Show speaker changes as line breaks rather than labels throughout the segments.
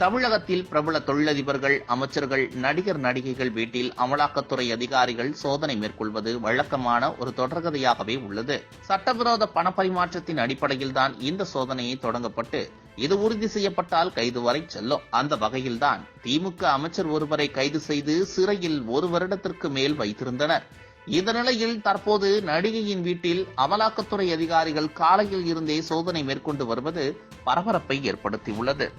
தமிழகத்தில் பிரபல தொழிலதிபர்கள் அமைச்சர்கள் நடிகர் நடிகைகள் வீட்டில் அமலாக்கத்துறை அதிகாரிகள் சோதனை மேற்கொள்வது வழக்கமான ஒரு தொடர்கதையாகவே உள்ளது. சட்டவிரோத பணப்பரிமாற்றத்தின் அடிப்படையில்தான் இந்த சோதனையை தொடங்கப்பட்டு இது உறுதி செய்யப்பட்டால் கைது வரை செல்லும். அந்த வகையில்தான் திமுக அமைச்சர் ஒருவரை கைது செய்து சிறையில் ஒரு வருடத்திற்கு மேல் வைத்திருந்தனர். இந்த நிலையில் தற்போது நடிகையின் வீட்டில் அமலாக்கத்துறை அதிகாரிகள் காலையில் இருந்தே சோதனை மேற்கொண்டு வருவது பரபரப்பை ஏற்படுத்தியுள்ளது.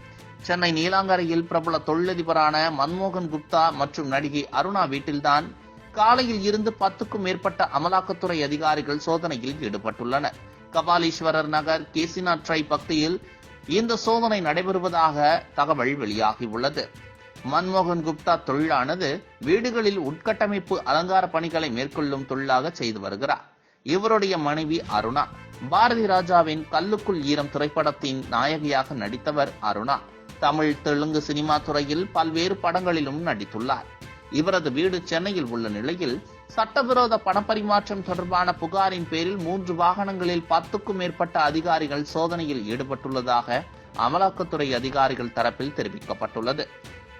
சென்னை நீலாங்கரையில் பிரபல தொழிலதிபரான மன்மோகன் குப்தா மற்றும் நடிகை அருணா வீட்டில்தான் காலையில் இருந்து பத்துக்கும் மேற்பட்ட அமலாக்கத்துறை அதிகாரிகள் சோதனையில் ஈடுபட்டுள்ளனர். கபாலீஸ்வரர் நகர் கேசிநாத் ட்ரை பகுதியில் இந்த சோதனை நடைபெறுவதாக தகவல் வெளியாகியுள்ளது. மன்மோகன் குப்தா தொழிலானது வீடுகளில் உட்கட்டமைப்பு அலங்கார பணிகளை மேற்கொள்ளும் தொழிலாக செய்து வருகிறார். இவருடைய மனைவி அருணா. பாரதி ராஜாவின் கல்லுக்குள் ஈரம் திரைப்படத்தின் நாயகியாக நடித்தவர் அருணா. தமிழ் தெலுங்கு சினிமா துறையில் பல்வேறு படங்களிலும் நடித்துள்ளார். இவரது வீடு சென்னையில் உள்ள நிலையில் சட்டவிரோத பணப்பரிமாற்றம் தொடர்பான புகாரின் பேரில் மூன்று வாகனங்களில் பத்துக்கும் மேற்பட்ட அதிகாரிகள் சோதனையில் ஈடுபட்டுள்ளதாக அமலாக்கத்துறை அதிகாரிகள் தரப்பில் தெரிவிக்கப்பட்டுள்ளது.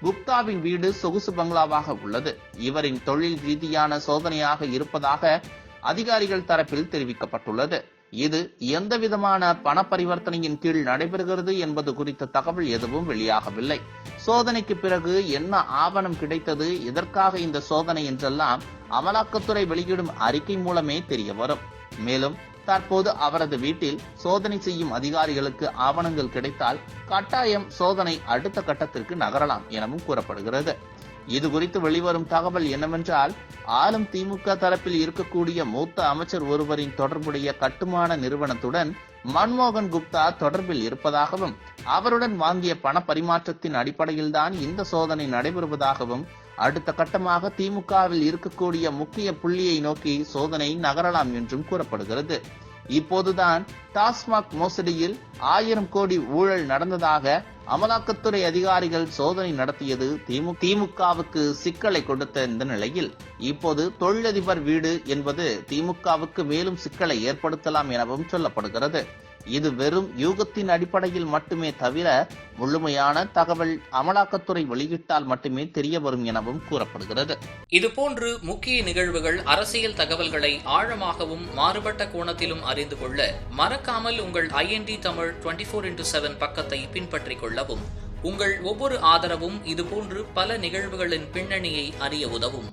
குப்தாவின் வீடு சொகுசு பங்களாவாக உள்ளது. இவரின் தொழில் ரீதியான சோதனையாக இருப்பதாக அதிகாரிகள் தரப்பில் தெரிவிக்கப்பட்டுள்ளது. இது எந்த விதமான பண பரிவர்த்தனையின் கீழ் நடைபெறுகிறது என்பது குறித்த தகவல் எதுவும் வெளியாகவில்லை. சோதனைக்கு பிறகு என்ன ஆவணம் கிடைத்தது எதற்காக இந்த சோதனை என்றெல்லாம் அமலாக்கத்துறை வெளியிடும் அறிக்கை மூலமே தெரிய வரும் மேலும் தற்போது அவரது வீட்டில் சோதனை செய்யும் அதிகாரிகளுக்கு ஆவணங்கள் கிடைத்தால் கட்டாயம் சோதனை அடுத்த கட்டத்திற்கு நகரலாம் எனவும் கூறப்படுகிறது. இது குறித்து வெளிவரும் தகவல் என்னவென்றால் ஆளும் திமுக தரப்பில் இருக்கக்கூடிய மூத்த அமைச்சர் ஒருவரின் தொடர்புடைய கட்டுமான நிறுவனத்துடன் மன்மோகன் குப்தா தொடர்பில் இருப்பதாகவும் அவருடன் வாங்கிய பண பரிமாற்றத்தின் அடிப்படையில்தான் இந்த சோதனை நடைபெறுவதாகவும் அடுத்த கட்டமாக திமுகவில் இருக்கக்கூடிய முக்கிய புள்ளியை நோக்கி சோதனை நகரலாம் என்றும் கூறப்படுகிறது. இப்போதுதான் டாஸ்மாக் மோசடியில் ஆயிரம் கோடி ஊழல் நடந்ததாக அமலாக்கத்துறை அதிகாரிகள் சோதனை நடத்தியது திமு திமுகவுக்கு சிக்கலை கொடுத்த இந்த நிலையில். இப்போது தொழிலதிபர் வீடு என்பது திமுகவுக்கு மேலும் சிக்கலை ஏற்படுத்தலாம் எனவும் சொல்லப்படுகிறது. இது வெறும் யூகத்தின் அடிப்படையில் மட்டுமே தவிர முழுமையான தகவல் அமலாக்கத்துறை வெளியிட்டால் மட்டுமே தெரிய வரும் எனவும் கூறப்படுகிறது.
இதுபோன்று முக்கிய நிகழ்வுகள் அரசியல் தகவல்களை ஆழமாகவும் மாறுபட்ட கோணத்திலும் அறிந்து கொள்ள மறக்காமல் உங்கள் IND Tamil twenty four into seven பக்கத்தை பின்பற்றிக் கொள்ளவும் உங்கள் ஒவ்வொரு ஆதரவும் இதுபோன்று பல நிகழ்வுகளின் பின்னணியை அறிய உதவும்.